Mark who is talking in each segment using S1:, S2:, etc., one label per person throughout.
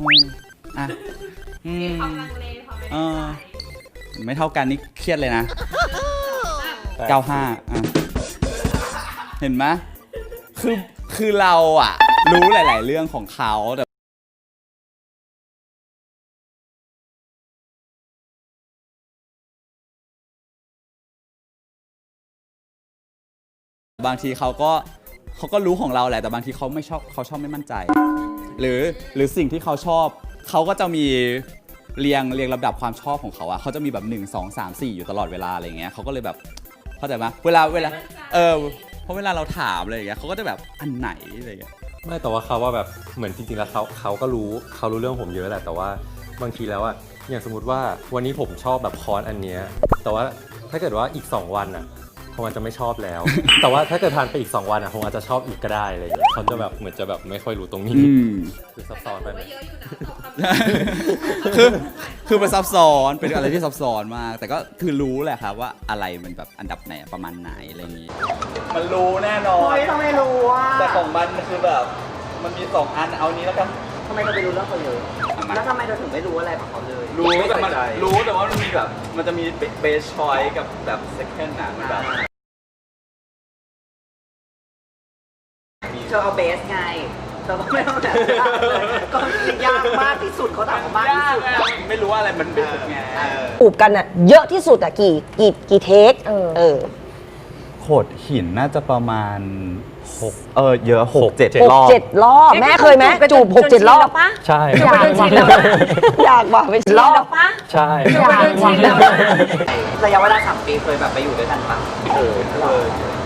S1: อืมอะอืม
S2: ความลังเลความไม่
S1: เอ
S2: แน่
S1: อ
S2: ใจ
S1: ไม่เท่ากันนี่เครียดเลยนะ
S3: แต่
S1: 95อะเห็นไหมคือคือเราอะ รู้หลาย ๆ เรื่องของเขาแต่บางทีเขาก็ เขาก็รู้ของเราแหละแต่บางทีเขาไม่ชอบเขาชอบไม่มั่นใจ หรือหรือสิ่งที่เขาชอบเขาก็จะมีเรียงเรียงลำดับความชอบของเขาอะเขาจะมีแบบ 1 2 3 4 อยู่ตลอดเวลาอะไรเงี้ยเขาก็เลยแบบเข้าใจไหมเวลาเวลาเออเพราะเวลาเราถามอะไรอย่างเงี้ยเขาก็จะแบบอันไหนอะไรเงี้ย
S3: ไม่แต่ว่าเขาว่าแบบเหมือนจริงๆแล้วเขาเขาก็รู้เขารู้เรื่องผมเยอะแหละแต่ว่าบางทีแล้วอะอย่างสมมติว่าวันนี้ผมชอบแบบคอร์สอันเนี้ยแต่ว่าถ้าเกิดว่าอีก 2 วันอะ ผมอาจจะไม่ชอบแล้ว แต่ว่าถ้าเกิดทานไปอีก 2 วันอะผมอาจจะชอบอีกก็ได้อะไรอย่างเงี้ยเขาจะแบบเหมือนจะแบบไม่ค่อยรู้ตรงนี้
S1: อืม
S3: คือซับซ้อนไปไหม
S2: ว่าเยอะอยู่นะสองคำ
S1: คือคือมันซับซ้อนเป็นอะไรที่ซับซ้อนมาก แต่ก็คือรู้แหละครับว่าอะไรมันแบบอันดับไหนประมาณไหนอะไรอย่างงี้มันรู้แน่นอน
S4: เฮ้ยทำไมรู้อะ
S1: แต่ของมันคือแบบ มันมีสองอันเอานี้แล้วกัน
S4: ทำไมเธอไปรู้เรื่องเขาเยอะ
S1: เอามา
S4: แล้วทำไมเธอถึงไม่รู้อะไรของเขาเลย
S1: รู้แต่มัน
S4: ไใส่ใจ
S1: รู้แต่ว่ามันมีแบบ มันจะมีเบสชอยกับแบบเซคันด์นะมันแบบ
S4: เธอเอาเบสไงเธอไม่ต้องแบบยากเลยก็มันยากมากที่สุดเขาถามว่ามากที่สุด
S1: ไม่รู้ว่าอะไรมันเบสไง
S5: จูบกันอะเยอะที่สุดอะกี่กี่กี่เทค
S6: เออ
S5: เออ
S1: โขดหินน่าจะประมาณ หก เออเยอะหกเจ็ด
S5: หก
S1: รอบ
S5: เจ็ดรอบแม่เคยไหมจูบหกเจ็ดรอบ
S6: ปะ
S3: ใช่
S6: อยากว่ะ
S5: อยากว่าไป
S6: ร
S5: ร
S6: อ
S5: อ
S6: บบปะ
S3: ใช่
S6: อยากว่ะ
S4: ระยะเวลาสามปีเคยแบบไปอยู่ด้วยกันปะเออ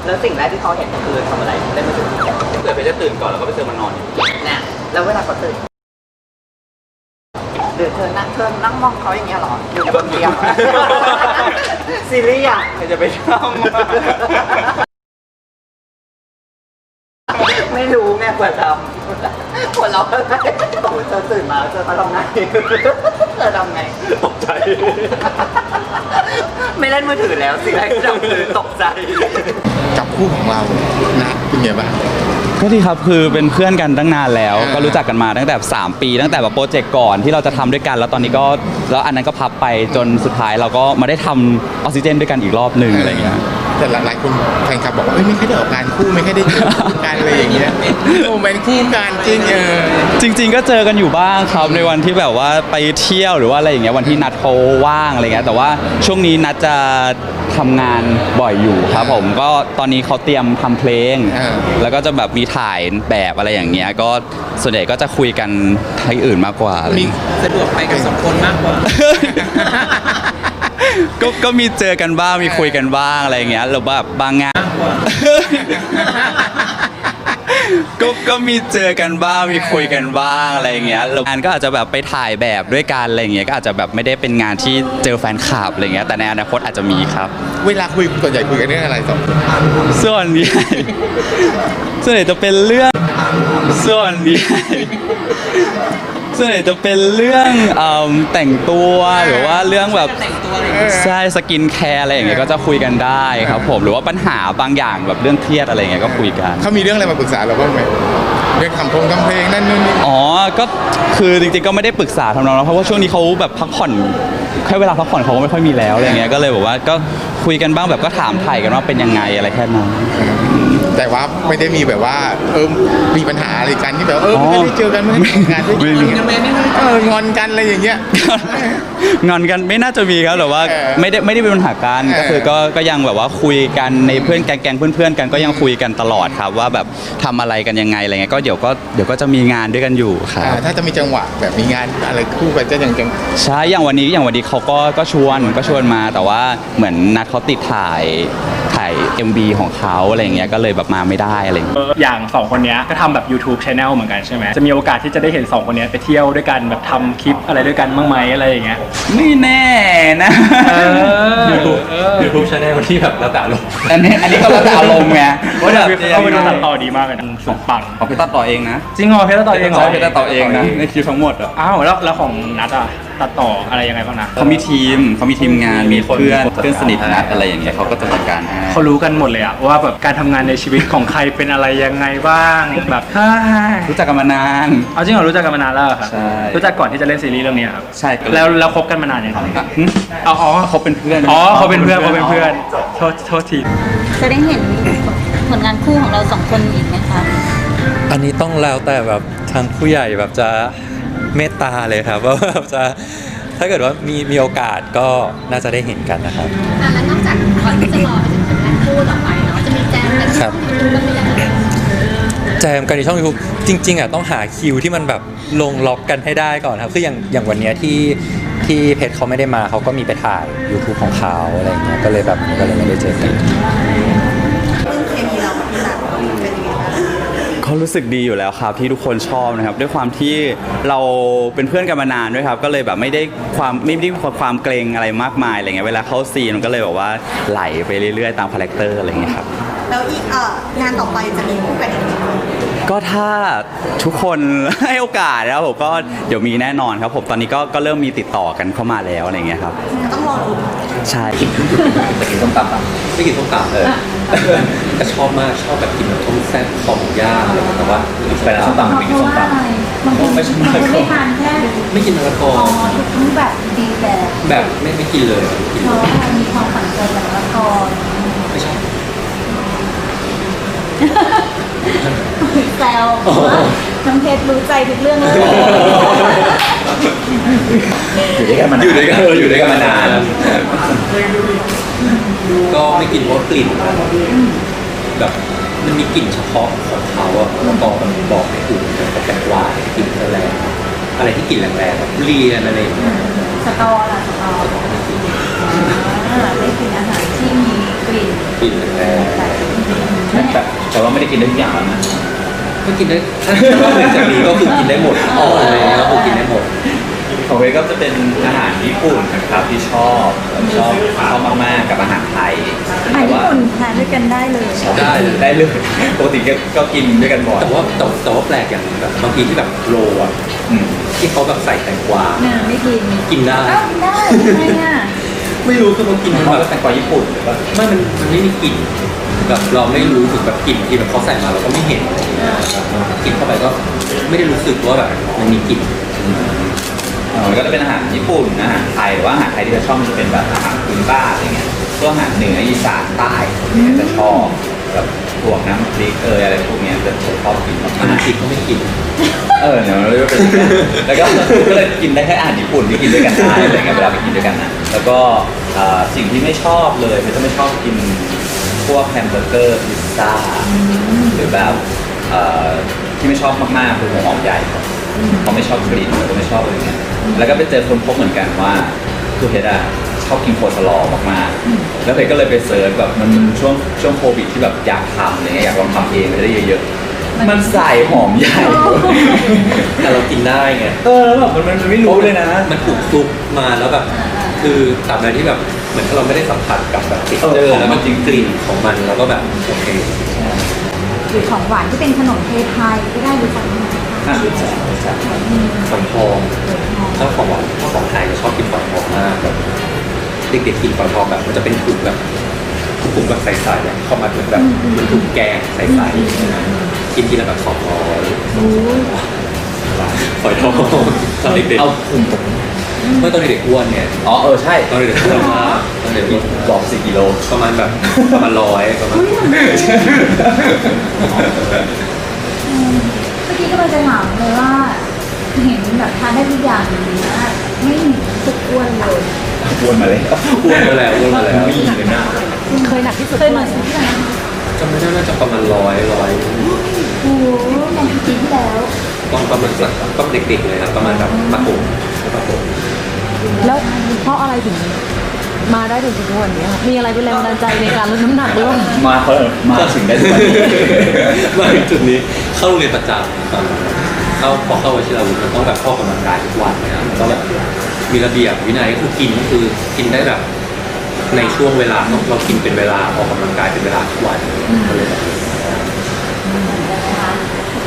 S4: แล้วสิ่งแรกที่เขาเห็นคือทำอะไรได้มาถึง
S1: เกิดไปจะตื่นก่อนแล้วก็ไปเจอมันนอนอยู่
S4: เนี่ยแล้วเวลาเขาตื่นหรือเธอนั่งเธอนั่งมองเขาอย่างเงี้ยเหรออยู่บนเตียงซีรีส์อะ
S1: ใครจะไปทำ
S4: ไม่รู้ไงกว่าทำหัวเราะอะไรโอ้โหเธอตื่นมาเจอเขาทำไงเธอทำไง
S1: ตกใจ
S4: ไม่เล่นมือถือแล้วสิ่งแรกที่ทำคือตกใจ
S7: กับคู่ของเรานะเป็นไงบ้าง
S1: ก็ดีครับคือเป็นเพื่อนกันตั้งนานแล้ว
S7: อ่า
S1: ก็รู้จักกันมาตั้งแต่ 3 ปี ตั้งแต่แบบโปรเจกต์ก่อนที่เราจะทำด้วยกัน แล้วตอนนี้ก็แล้วอันนั้นก็พับไปจนสุดท้ายเราก็มาได้ทำออกซิเจนด้วยกันอีกรอบหนึ่งอะไรเงี้ย
S7: แต่หลายๆคนแฟนคลับบอกว่าเอ้ยไม่ค่อยได้ออกงานคู่ไม่ค่อยได้เจอคู่กันอะไรอย่างเงี้ยโมเมนต์คู่กันจริงเออ
S1: จริง ๆ ก็เจอกันอยู่บ้างครับในวันที่แบบว่าไปเที่ยวหรือว่าอะไรอย่างเงี้ยวันที่นัดเขาว่างอะไรเงี้ยแต่ว่าช่วงนี้นัดจะทำงานบ่อยอยู่ครับผมก็ตอนนี้เขาเตรียมทำเพลง
S7: อ่า
S1: แล้วก็จะแบบมีถ่ายแบบอะไรอย่างเงี้ยก็ส่วนใหญ่ก็จะคุยกันที่อื่นมากกว่าอะไร
S7: มี
S4: สะดวกไปกันสองคนมากกว่า
S1: ก็ก็มีเจอกันบ้างมีคุยกันบ้างอะไรอย่างเงี้ยหรือว่าบางงาน ก็ก็มีเจอกันบ้างมีคุยกันบ้างอะไรอย่างเงี้ยแล้วงานก็อาจจะแบบไปถ่ายแบบด้วยกันอะไรอย่างเงี้ยก็อาจจะแบบไม่ได้เป็นงานที่เจอแฟนคลับอะไรเงี้ยแต่ในอนาคตอาจจะมีครับ
S7: เวลาคุยส่วนใหญ่คุยกันเรื่องอะไรสองคน
S1: ส่วนใหญ่ส่วนใหญ่จะเป็นเรื่องส่วนใหญ่ ส่วนใหญ่จะเป็นเรื่องเอิ่มแต่งตัวหรือว่าเรื่องแบบใช่สกินแคร์อะไรอย่างเงี้ยก็จะคุยกันได้ครับผมหรือว่าปัญหาบางอย่างแบบเรื่องเครียดอะไรอย่างเงี้ยก็คุยกัน
S7: เขามีเรื่องอะไรมาปรึกษาเราบ้างไหมเรื่องทำพงทำเพลงนั่นนู่นนี่
S1: อ๋อ ก็คือจริงๆ ก็ไม่ได้ปรึกษาทำนองนั้นเพราะว่าช่วงนี้เขาแบบพักผ่อนแค่เวลาพักผ่อนเขาก็ไม่ค่อยมีแล้วอะไรอย่างเงี้ย ก็เลยบอกว่าก็ คุยกันบ้างแบบก็ถามถ่ายกันว่าเป็นยังไงอะไรแค่นั้น
S7: แต่ว่าไม่ได้มีแบบว่า เออมีปัญหาอะไรกันที่แบบเออไม่ได้เจอกันไม่ได้ทำงานด้วย
S1: ไม่
S7: กัน
S1: มี
S7: เอองอนกันอะไรอย่างเงี้ย
S1: งอนกันไม่น่าจะมีครับแต่ว่า
S7: เออ
S1: ไม่ได้ไม่ได้เป็นปัญหากัน
S7: เออ
S1: ก็คือก็ก็ยังแบบว่าคุยกันในเพื่อนแก๊งๆเพื่อนๆกันก็ยังคุยกันตลอดครับว่าแบบทำอะไรกันยังไงอะไรเงี้ยก็เดี๋ยวก็เดี๋ยวก็จะมีงานด้วยกันอยู่ครั
S7: อ่า
S1: บ
S7: ถ้าจะมีจังหวะแบบมีงานอะไรคู่กันจะยังจัง
S1: ใช่อย่างวันนี้อย่างวันนี้เขาก็ก็ชวนก็ชวนมาแต่ว่าเหมือนนัดเขาติดถ่ายถ่าย MV ของเขาอะไรเงี้ยก็เลยแบบมาไม่ได้อะไรเงี้ย
S8: เอออย่างสองคนเนี้ยก็ทำแบบ YouTube Channel เหมือนกันใช่ไหมจะมีโอกาสที่จะได้เห็นสองคนเนี้ยไปเที่ยวด้วยกันแบบทำคลิปอะไรด้วยกันบ้างไหมอะไรอย่างเงี้ย
S1: ไม่แน่นะ
S3: ยูทูบยูทูบชาแนลที่แบบแล้วแต่ลง
S1: อันนี้อันนี้ก็แล้วแต่อารมณ์ไงว่าแบบ
S8: เขาไปดูตัดต่อดีมากเลยนะสุดปัง
S1: เขาไปตัดต่อเองนะ
S8: จริงเหรอเพชรตัดต่อเองเหรอ
S1: ใช่ไปตัดต่อเองนะในคลิปทั้งหมดอะ
S8: อ้าวแล้วแล้วของนัดอะ ตัดต่ออะไรยังไงบ้างนะ
S1: เขามีทีมเขามีทีมงานมีเพื่อนเพื่อนสนิทนัดอะไรอย่างเงี้ยเขาก็จะจัดการให้
S8: เขารู้กันหมดเลยอะว่าแบบการทำงานในชีวิตของใครเป็นอะไรยังไงบ้างแบบเฮ้ย
S1: รู้จักกันมานาน
S8: เอาจริงเหรอรู้จักกันมานานแล้วเหรอครับ
S1: ใช่
S8: รู้จักก่อนที่จะเล่นซีรีส์เรื่องนี้ครับ
S1: ใช่ก็
S8: แล้วแล้วคบกันมานานยังครับ
S1: อะหึ
S8: อ๋ออ๋อ
S1: เขาเป็นเพื่อน
S8: อ๋อเขาเป็นเพื่อนเขาเป็นเพื่อนโทษโทษที
S9: จะได้เห็นผลงานคู่ของเราสองคนอีกไหมคะ
S10: อันนี้ต้องแล้วแต่แบบทางผู้ใหญ่แบบจะ เมตตาเลยครับว่าแบบจะถ้าเกิดว่ามีมีโอกาสก็น่าจะได้เห็นกันนะครับ
S11: อะแล้วนอกจากก่อนที่จะรอไปถึงผลงานคู่ต่อไปเนาะจะมีแจมกันที่
S10: ครับ
S11: ช่องยูทูบบ้างหรือยัง
S10: แจมกันในช่อง YouTube จริง ๆอะต้องหาคิวที่มันแบบลงล็อกกันให้ได้ก่อนครับ คืออย่างอย่างวันเนี้ยที่ที่เพจเขาไม่ได้มาเขาก็มีไปถ่าย YouTube ของเขาอะไรอย่างเงี้ยก็เลยแบบก็เลยไม่ได้เจอกัน
S1: เขารู้สึกดีอยู่แล้วครับที่ทุกคนชอบนะครับ ด้วยความที่เราเป็นเพื่อนกันมานานด้วยครับ ก็เลยแบบไม่ได้ความไม่ได้ความเกรงอะไรมากมายอะไรเงี้ยเวลาเข้าซีนมันก็เลยแบบว่าไหลไปเรื่อยๆ ตามคาแรคเตอร์อะไรเงี้ยครับ
S12: แล้วอีกเอ่องานต่อไปจะมีคู่กันอีกไหมคะ
S1: ก็ถ้าทุกคนให้โอกาสนะครับผมก็เดี๋ยวมีแน่นอนครับผมตอนนี้ก็ก็เริ่มมีติดต่อกันเข้ามาแล้วอะไรเงี้ยครับ
S12: ต้องรอดู
S1: ใช่
S13: จะกินส้มตำปะไม่กินส้มตำเออ แต่ชอบมากชอบแบบกินแบบต้มแซ่บคอหมูย่างอะไรอย่างเงี้ยแต่ว่าไปร้านส้มตำไม่กินส้มตำ
S9: บางคน
S13: ไม่ใช่
S9: บางคนไม่ทานแค่
S13: ไม่กินมะละกอ
S9: อ๋อทุกแบบดีแบบ
S13: แบบไม่ไม่กินเลยไม่กิน
S9: เพราะว่ามีความฝังใจกับละคร
S13: ไม่ใช่
S9: แซวว่าน้องเพชรรู้ใจทุกเรื่องเลย
S1: อยู่ด้วยกันมานาน
S13: อยู่ด้วยกันอยู่ด้วยกันมานาน ก็ไม่กินเพราะกลิ่นแบบมันมีกลิ่นเฉพาะของเขาอะแล้วก็มันบอกไม่ถูกแบบแปลกหวานกลิ่นแรงอะไรที่กลิ่นแรงๆแบบทุเรียนอะไรอย่างเงี้ย
S9: สตอล่ะสตออ่าได้กินอาหารที่มีกลิ่น
S13: กลิ่นแรง
S1: แต่แต่ว่าไม่ได้กินได้ทุกอย่างนะ
S13: ๆก็กินได้ถ้าหนึ่งจากนี้ก็คือกินได้หมดอ๋ออะไรเงี้ยก็คือกินได้หมด
S1: ของเวก็จะเป็นอาหารญี่ปุ่นนะครับที่ชอบชอบชอบมากๆกับอาหารไทย
S9: อาหารญี่ปุ่นทานด้วยกันได้เลย
S13: ได้เลย
S1: ได้เลยปกติก็ก็กินด้วยกันบ่อย
S13: แต่ว่าแต่แต่ว่าแปลกอย่างหนึ่งแบบบางทีที่แบบโรอะ
S1: อืม
S13: ที่เขาแบบใส่แตงกวา
S9: น่าไม่กิน
S13: กินได้
S9: อ้าวกินได้ทำไมอะ
S13: ไม่รู้คือเขากินมัน
S1: เพราะ
S13: แบ
S1: ว่า
S13: บ
S1: แตงกวาญี่ปุ่นหรือว่า
S13: ไม่มันมันไม่มีกลิ่นแบบเราไม่รู้ถึงแบบกลิ่นที่แบบเขาใส่มาเราก็ไม่เห็นอะไรอย่างเงี้ยกินเข้าไปก็ไม่ได้รู้สึกว่าแบบมันมีกลิ่น
S1: เออ มันก็จะเป็นอาหารญี่ปุ่นอาหารไทยหรือว่าอาหารไทยที่เราชอบมันจะเป็นแบบอาหารพื้นบ้านอะไรเงี้ยพวกอาหารเหนืออีสานใต้เนี่ยจะชอบแบบพวกน้ำพริกเอยอะไรพวกเนี้ยจะชอบกินมาก
S13: อาหารจีนก็ไม่กิน
S1: ๆเออเนี่ยมันเรียกว่าเป็นอย่างนั้นแล้วก็ก็เลยกินได้แค่อาหารญี่ปุ่นที่กินด้วยกันได้อะไรเงี้ยเวลาไปกินด้วยกันนะแล้วก็เอ่อสิ่งที่ไม่ชอบเลยมันจะไม่ชอบกินพวกแฮมเบอร์เกอร์พิซซ่าหรือแบบเอ่อ ที่ไม่ชอบมากๆคือหัวหอมใหญ่เขาไม่ชอบกลิ่นเขาไม่ชอบอะไรเงี้ยแล้วก็ไปเจอคนพบเหมือนกันว่าคือเพชรอะชอบกินโคสลอมากๆ แล้วเพชรก็เลยไปเซิร์ชแบบมันช่วงช่วงโควิดที่แบบอยากทำอะไรเงี้ยอยากลองทำเองจะได้เยอะๆมันใส่หอมใหญ่
S13: แต่เรากินได้ไง
S1: เออแล้วแบบมันมันไม่รู้เลยนะ
S13: มันถูกซุกมาแล้วแบบคือตราบใดที่แบบเหมือนถ้าเราไม่ได้สัมผัสกับแบบติ๊กเจอ
S1: เออ
S13: ร์
S1: ของ
S13: แล้ว
S1: มั
S13: มัน
S1: น
S13: จริงกลิ่นของมันแล้วก็แบบโอเค
S9: หรือของหวานที่เป็นขนมไทยก็ได้หรือของ
S1: อะใช่ใช่
S13: ฝอยทองถ้าของหวานของไทยจะชอบกินฝอยทองมากแบบเด็กๆกินฝอยทองแบบมันจะเป็นถุงแบบถุงแบบใสๆอะเข้ามาเหมือนแบบเหมันถุงแกงใสๆกินทีละแบบสองร้อยฝอยทองตอนเด็กๆ
S1: เอาถุง
S13: เมื่อตอนเด็กๆอ้วนเนี่ย
S1: อ๋อเออใช่
S13: ตอนเด็กๆอ้วนมากตอนเด็กๆ
S1: บอกสิกิโล
S13: ประมาณแบบประมาณร้อยประมาณ
S9: เมื่อกี้ก็เลยจะถามเลยว่า เห็นแบบทานได้ทุกอย่างอย่างนี้นะไม่เห็นรู้สึกอ้วนเลย
S1: อ้วนมาเลย
S13: อ้วนมาแล้วอ้วนมาแล้ว
S1: มีเลยนะ
S5: เคยหนักที่สุด
S9: เคยเหมือนที่ไหน
S13: จำไม่ได้น่าจะประมาณร้อยร้อย
S9: โอ้โหในปีที่แล้ว
S13: ตอนประมาณสักก็เด็กๆเลยครับประมาณแบบปะโกปะโก
S5: แล้วเพราะอะไรถึงมาได้ถึงทุกวันนี้คะมีอะไรเป็นแรงบันดาลใจในการลดน้ำหนักหรือเปล่า
S1: มาเขามาถึงได้ทุกวันนี้
S13: มาถึงจุดนี้เข้าโรงเรียนประจำตอนเข้าพอเข้าวชิราวุธมันต้องแบบเข้าออกกำลังกายทุกวันนะครับมันต้องแบบมีระเบียบวินัยก็คือกินก็คือกินได้แบบในช่วงเวลาเราเรากินเป็นเวลาออกกำลังกายเป็นเวลาทุกวันก็เลยแบบ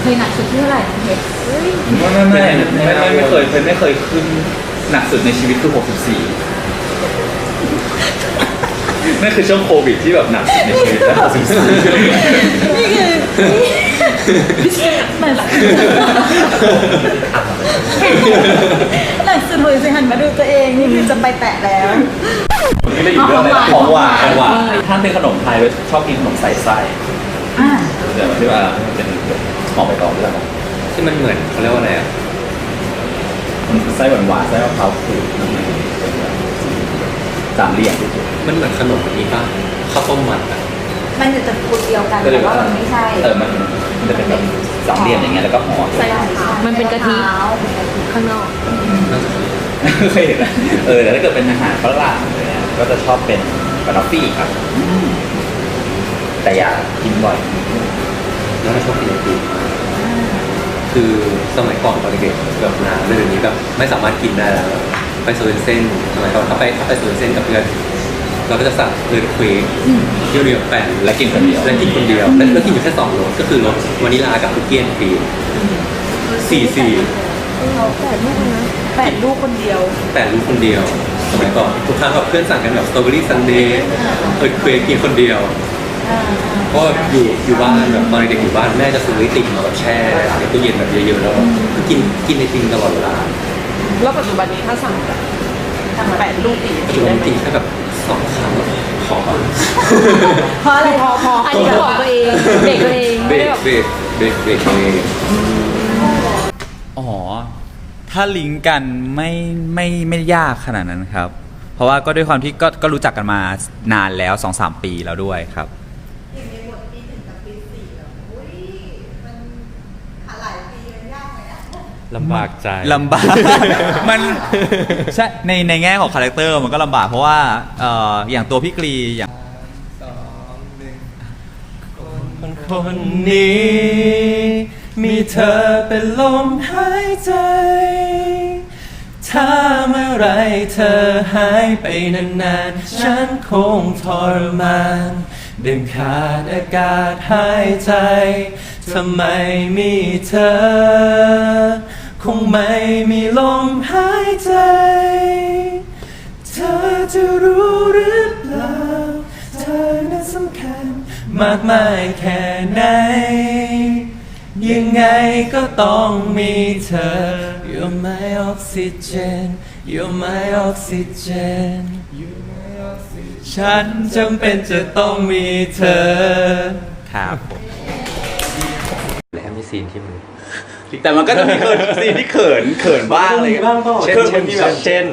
S9: เคยหนักสุดที่เท่าไหร่น้องเพชร
S1: ไม่ไม่ไม่ไม่ไม่ไม่เคยเคยไม่เคยขึ้น หนักสุดในชีวิตคือ 64 นั่นคือช่วงโควิดที่แบบหนักสุดในชีวิตแล้ว64
S9: นี่คือหนักหนักสุดเลยสิหันมาดูตัวเองนี่คือจะไปแตะแล้ว
S1: ไม่ได้อยู่เรื่องอะไรนะของหวานของหวานถ้าเป็นขนมไทยชอบกินขนมใส่ไส้
S9: อ่า
S1: เดี๋ยวที่ว่าเป็นหอมไปก่อนเรื่อง
S13: ที่มันเหมือนเขาเรียกว่าอะไรอะ
S1: มัน ไส้หวานหวานๆไส้มะพร้าวขูดสามเหลี่ยม
S13: มันเหมือนขนมอันนี้ป่ะข้าวต้มมัดอะ
S9: มันอยู่แต่กลุ่มเดียวกันแต่ว่ามันไม่ใช่
S1: เออมันมันจะเป็นแบบสามเหลี่ยมอย่างเงี้ยแล้วก็ห่อ
S5: ใส่มันเป็นกะทิ ข้างนอก
S1: เคยเห็นนะเออแต่ถ้าเกิดเป็นอาหารฝรั่งเนี่ยก็จะชอบเป็นบานอฟฟี่ครับ แต่อย่ากินบ่อย
S13: แล้วก็ชอบกินไอติม คือสมัยก่อนตอนเด็กๆแบบนานเลยเดี๋ยวนี้แบบไม่สามารถกินได้แล้ว ไปโซนเส้นสมัยก่อนถ้าไปถ้าไปโซนเส้นกับเพื่อนเราก็จะสั่งเลือดเควกเดียวเดียวแปด
S1: และกินคนเดียว
S13: แล้วกินคนเดียวแล้วแล้วกินอยู่แค่สองรสก็คือรสวานิลากับคุกกี้แอนด์ครีมสี่สี่
S9: แปดลูกคนเดียว
S13: แปดลูกคนเดียวสมัยก่อนทุกครั้งแบบเพื่อนสั่งกันแบบสตรอเบอรี่ซันเดย์เออเควกกินคนเดียว เพราะว่าอยู่อยู่บ้านแบบตอนเด็กๆอยู่บ้านแม่จะซื้อไอติมมาแบบแช่ในตู้เย็นแบบเยอะๆแล้วก็กินกินไอติมตลอดเวลา
S5: แล้วปัจจุบันนี้ถ้าสั่งแบบแปดลูกตี
S13: ปัจจุบันกินแค่แบบสองครั้งพอ
S9: เพราะอะไรพอพอ
S5: อันนี้บอกตัวเองเด็กตัวเอง
S13: เบร
S5: ไม่ได้
S13: ก
S5: แบบ
S13: เบรกเบรกเบรกเบรก
S1: อ๋อถ้าลิงก์กันไม่ไม่ไม่ยากขนาดนั้นครับ เพราะว่าก็ด้วยความที่ก็ก็รู้จักกันมานานแล้ว2อสปีแล้วด้วยครับ
S12: อย่างในบทปีหนึ่งกับปีสี่แล้วอุ้ยมันหาหลายปีมันยากไหมอะ
S10: ลำบากใจ
S1: ลำบาก มันใช่ในในแง่ของคาแรคเตอร์มันก็ลำบากเพราะว่าเอ่ออย่างตัวพี่กรีอย่าง
S10: คนนี้ มีเธอเป็นลมหายใจ ถ้าเมื่อไรเธอหายไปนานๆ ฉันคงทรมานเดินขาดอากาศหายใจ ทำไมมีเธอ คงไม่มีลมหายใจ เธอจะรู้หรือเปล่า เธอนั้นสำคัญ มากมายแค่ไหน ยังไงก็ต้องมีเธอ You're my oxygen You're my oxygen You're my oxygen ฉันจำเป็นจะต้องมีเธอ
S1: ครับผม
S10: แล้วมีซีนที่มัน
S1: แต่มันก็จะมีเขินซีนที่เขินเขินบ้างอะไรอย่างเงี้ย
S10: เช่น
S1: คือ
S10: เช่น
S1: มันมีแบบ
S10: เช่น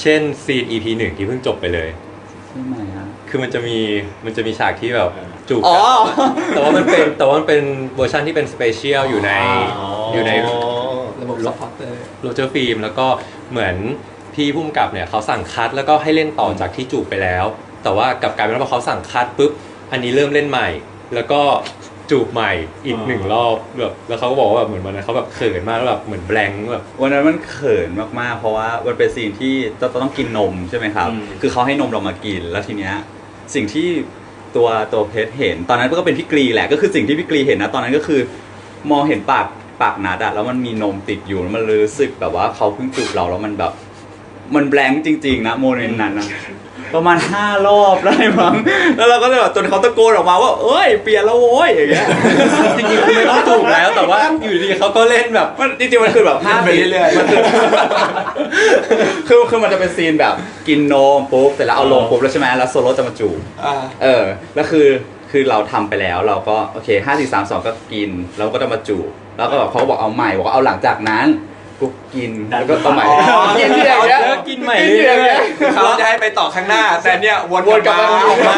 S10: เช่นซีน EP หนึ่งที่เพิ่งจบไปเลย
S1: ใช่ไหมฮะ
S10: คือมันจะมีมันจะมีฉากที่แบบจูบ
S1: อ๋
S10: กั
S1: อ
S10: แต่ว่ามันเป็นแต่ว่ามันเป็นเวอร์ชันที่เป็นสเปเชียลอยู่ในอยู่ใน
S13: ระบบซัพพอร์เตอร์
S10: โรเจอร์ฟิล์มแล้วก็เหมือนพี่พุ่มกับเนี่ยเขาสั่งคัดแล้วก็ให้เล่นต่อจากที่จูบไปแล้ว แต่ว่ากลับกลายเป็นว่าพอเขาสั่งคัดปุ๊บอันนี้เริ่มเล่นใหม่ แล้วก็ จูบใหม่อีกหนึ่งรอบแบบแล้วเขาก็บอกว่าแบบเหมือนวันนั้นเขาแบบเขินมากแล้วแบบเหมือนแบงค์แบบ
S1: วันนั้นมันเขินมากๆ เพราะว่ามันเป็นซีนที่จะต้องกินนมใช่ไหมครับ
S10: อืม
S1: คือเขาให้นมเรามากินแล้วทีเนี้ยสิ่งที่ตัวตัวเพชรเห็น ตอนนั้นก็เป็นพี่กรีแหละก็คือสิ่งที่พี่กรีเห็นนะตอนนั้นก็คือ มองเห็นปากปากนัดอะแล้วมันมีนมติดอยู่แล้วมันรู้สึกแบบว่าเขาเพิ่งจูบเราแล้วมันแบบ มันแบงค์จริงๆนะโมเมนต์นั้นนะประมาณห้ารอบได้มั้งแล้วเราก็เลยแบบจนเขาตะโกนออกมาว่า เอ้ยเปลี่ยนแล้วโว้ยอย่างเงี้ย
S10: จริงๆคือไม่ต้องจูบแล้วแต่ว่าอยู่ดีๆเขาก็เล่นแบบ
S1: มันจริงๆมันคือแบบห้า
S10: ไปเรื่อยๆ
S1: มันคือคือคือมันจะเป็นซีนแบบกินนมปุ๊บเสร็จแล้วเอาลงปุ๊บแล้วใช่ไหมแล้วโซโล่จะมาจูบเออแล้วคือคือเราทำไปแล้วเราก็โอเคห้าสี่สามสองก็กินแล้วก็จะมาจูบแล้วก็แบบเขาก็บอกเอาใหม่บอกว่าเอาหลังจากนั้น กูกินแล้วก็เอาใหม่กินอย่างเงี้ย
S10: แล้วกินใหม่
S1: กินอย่างเงี้ย
S14: เขาจะให้ไปต่อข้างหน้า แต่เนี่ยวน
S1: วนกลับมา
S14: ออกมา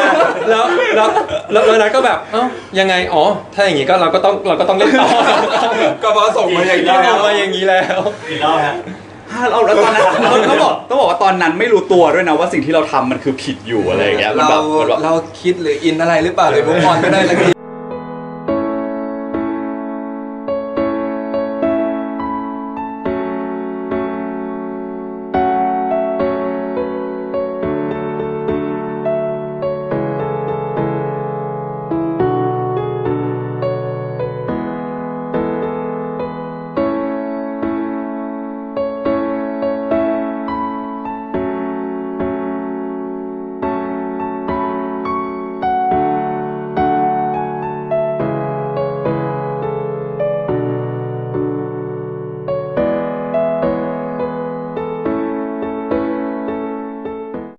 S10: แล้วแล้วแล้วแล้วนัทก็แบบเอ้ายังไงอ๋อถ้าอย่างงี้ก็เราก็ต้องเราก็ต้องเล่นต่อ
S14: ก็เพราะส่งมาอย่างนี้
S10: เรา
S14: แล้ว
S10: ทำมาอย่างนี้แล้ว
S1: ห้าเราแล้วตอนนั้นต้องบอกต้องบอกว่าตอนนั้นไม่รู้ตัวด้วยนะว่าสิ่งที่เราทำมันคือผิดอยู่อะไรอย่างเงี้ยมัน
S14: เรา
S1: แบบมันแบบ
S14: เราคิดหรืออินอะไรหรือเปล่าเลยมุกออนไม่ได้สักที